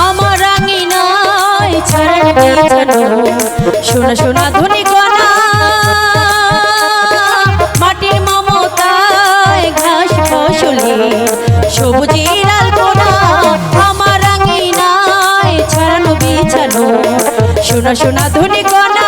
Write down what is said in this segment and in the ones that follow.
আমার আঙিনায় ছড়ানো বিছানো শোনা শোনা ধ্বনি কণা মাটির মমতায় ঘাস ফসলে সবুজের আলপনা আমার আঙিনায় ছড়ানো বিছানো শোনা শোনা ধ্বনি কণা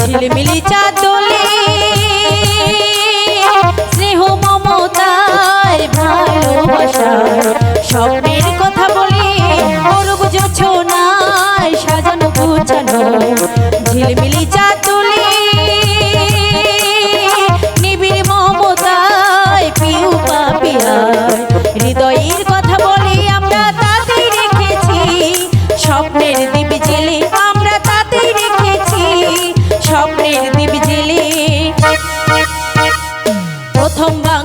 ঝিলমিলি চাদলে